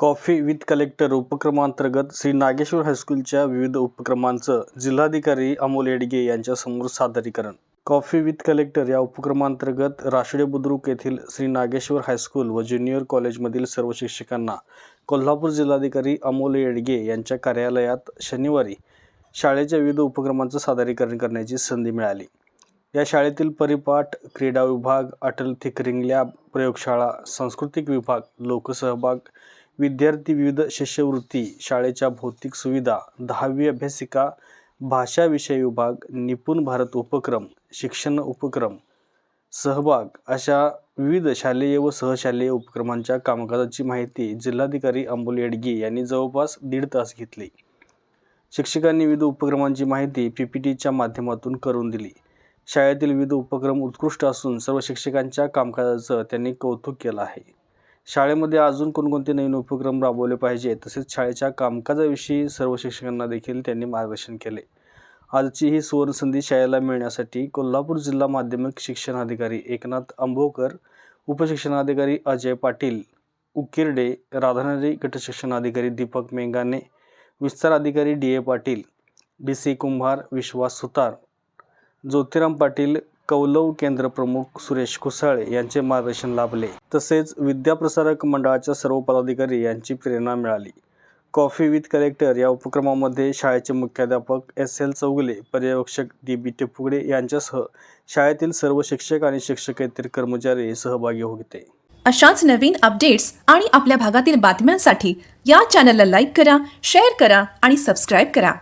Coffee with collector उपक्रमांतर्गत श्री नागेश्वर हायस्कूलच्या विविध उपक्रमांचं जिल्हाधिकारी अमोल येडगे यांच्यासमोर सादरीकरण. कॉफी विथ कलेक्टर या उपक्रमांतर्गत राशिडे बुद्रुक येथील श्री नागेश्वर हायस्कूल व ज्युनियर कॉलेजमधील सर्व शिक्षकांना कोल्हापूर जिल्हाधिकारी अमोल येडगे यांच्या कार्यालयात शनिवारी शाळेच्या विविध उपक्रमांचं सादरीकरण करण्याची संधी मिळाली. या शाळेतील परिपाठ क्रीडा विभाग अटल थिंकरिंग लॅब प्रयोगशाळा सांस्कृतिक विभाग लोकसहभाग विद्यार्थी विविध शिष्यवृत्ती शाळेच्या भौतिक सुविधा दहावी अभ्यासिका भाषा विषय विभाग निपुण भारत उपक्रम शिक्षण उपक्रम सहभाग अशा विविध शालेय व सहशालेय उपक्रमांच्या कामकाजाची माहिती जिल्हाधिकारी अंबुल येडगे यांनी जवळपास दीड तास घेतली. शिक्षकांनी विविध उपक्रमांची माहिती पी पी टीच्या माध्यमातून करून दिली. शाळेतील विविध उपक्रम उत्कृष्ट असून सर्व शिक्षकांच्या कामकाजाचं त्यांनी कौतुक केलं आहे. शाळेमध्ये अजून कोणकोणते नवीन उपक्रम राबवले पाहिजे तसेच शाळेच्या कामकाजाविषयी सर्व शिक्षकांना देखील त्यांनी मार्गदर्शन केले. आजची ही सुवर्णसंधी शाळेला मिळण्यासाठी कोल्हापूर जिल्हा माध्यमिक शिक्षण अधिकारी एकनाथ आंबोकर उपशिक्षणाधिकारी अजय पाटील उकिरडे राधानगरी गटशिक्षणाधिकारी दीपक मेंगाने विस्तार अधिकारी D A Patil D C Kumbhar Vishwas Sutar Jyotiram Patil Kaulav केंद्र प्रमुख सुरेश कुसाळे यांचे मार्गदर्शन लाभले. तसेच विद्याप्रसारक मंडळाच्या सर्व पदाधिकारी यांची प्रेरणा मिळाली. कॉफी विथ कलेक्टर या उपक्रमामध्ये शाळेचे मुख्याध्यापक एस एल चौगले पर्यवेक्षक डी बी टेपुगडे यांच्यासह शाळेतील सर्व शिक्षक आणि शिक्षकेतर कर्मचारी सहभागी होते. अशाच नवीन अपडेट्स आणि आपल्या भागातील बातम्यांसाठी या चॅनलला लाईक करा शेअर करा आणि सबस्क्राईब करा.